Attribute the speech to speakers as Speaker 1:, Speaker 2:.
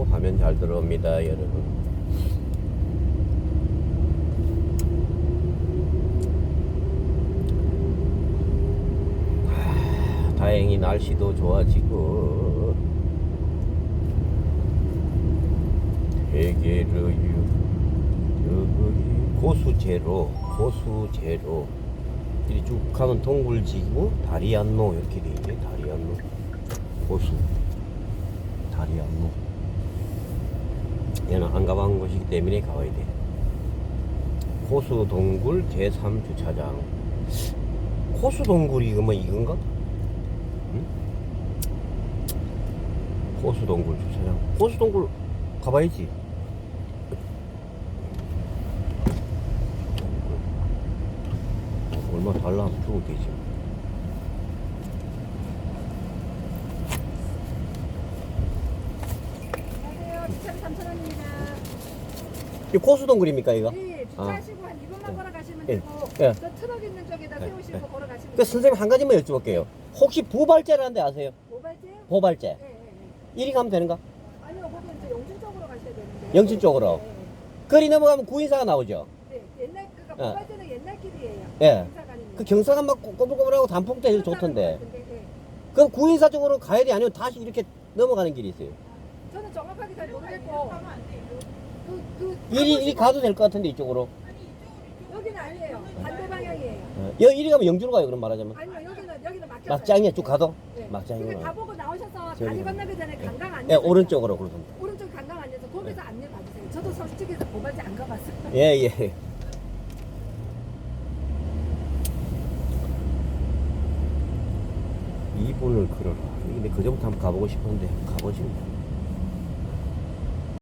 Speaker 1: 오, 화면 잘 들어옵니다, 여러분. 하, 다행히 날씨도 좋아지고 대게르유 여기 고수제로 고수제로. 이리 쭉 가면 동굴지구 다리안로 이렇게 돼 있네 다리안로 고수 다리안로 얘는 안 가본 곳이기 때문에 가봐야 돼. 고수 동굴 제3 주차장. 고수 동굴이 뭐 이건가? 응? 고수 동굴 주차장. 고수 동굴 가봐야지. 어, 얼마 달라서 주면 되지?
Speaker 2: 안녕하세요. 주차비 3,000원입니다.
Speaker 1: 이 고수 동굴입니까 이거?
Speaker 2: 네, 주차하시고 한 2분만 걸어가시면
Speaker 1: 예,
Speaker 2: 되고
Speaker 1: 예.
Speaker 2: 저 트럭 있는 쪽에다
Speaker 1: 예,
Speaker 2: 세우시고
Speaker 1: 예.
Speaker 2: 걸어가시면
Speaker 1: 그 선생님 한 가지만 여쭤볼게요 혹시 부발제라는 데 아세요?
Speaker 2: 모발제요?
Speaker 1: 보발제
Speaker 2: 예, 예, 예.
Speaker 1: 이리 가면 되는가?
Speaker 2: 아니요, 거기 이제 영진 쪽으로 가셔야 되는데.
Speaker 1: 영진 쪽으로?
Speaker 2: 예,
Speaker 1: 거리 넘어가면 구인사가 나오죠
Speaker 2: 예. 네, 옛날 그러니까
Speaker 1: 예.
Speaker 2: 모발제는 옛날 길이에요.
Speaker 1: 예.
Speaker 2: 인사관이면.
Speaker 1: 그 경사가 막 꼬불꼬불하고 단풍도 제일
Speaker 2: 그렇다는
Speaker 1: 좋던데. 그럼 구인사 쪽으로 가야 돼 아니면 다시 이렇게 넘어가는 길이 있어요
Speaker 2: 저는 정확하게 잘 모르겠고 그, 그
Speaker 1: 이리 이리 가도 될 것 같은데 이쪽으로
Speaker 2: 여기는 아니에요. 반대 방향이에요.
Speaker 1: 어, 여 이리 가면 영주로 가요 그럼 말하자면
Speaker 2: 아니요, 여기는 여기는 막혔어요.
Speaker 1: 막장이야 쭉 가도
Speaker 2: 예.
Speaker 1: 막장이구나.
Speaker 2: 그게 다 보고 나오셔서
Speaker 1: 저기.
Speaker 2: 다리 건너기 전에 강강 안
Speaker 1: 예 오른쪽으로 그러면
Speaker 2: 오른쪽 강강 앉아서 거기서 안내 받으세요. 저도 솔직히 고발지 안 가봤어요.
Speaker 1: 예예 이분을 걸어라 근데 그전부터 한번 가보고 싶었는데 가보지 뭐.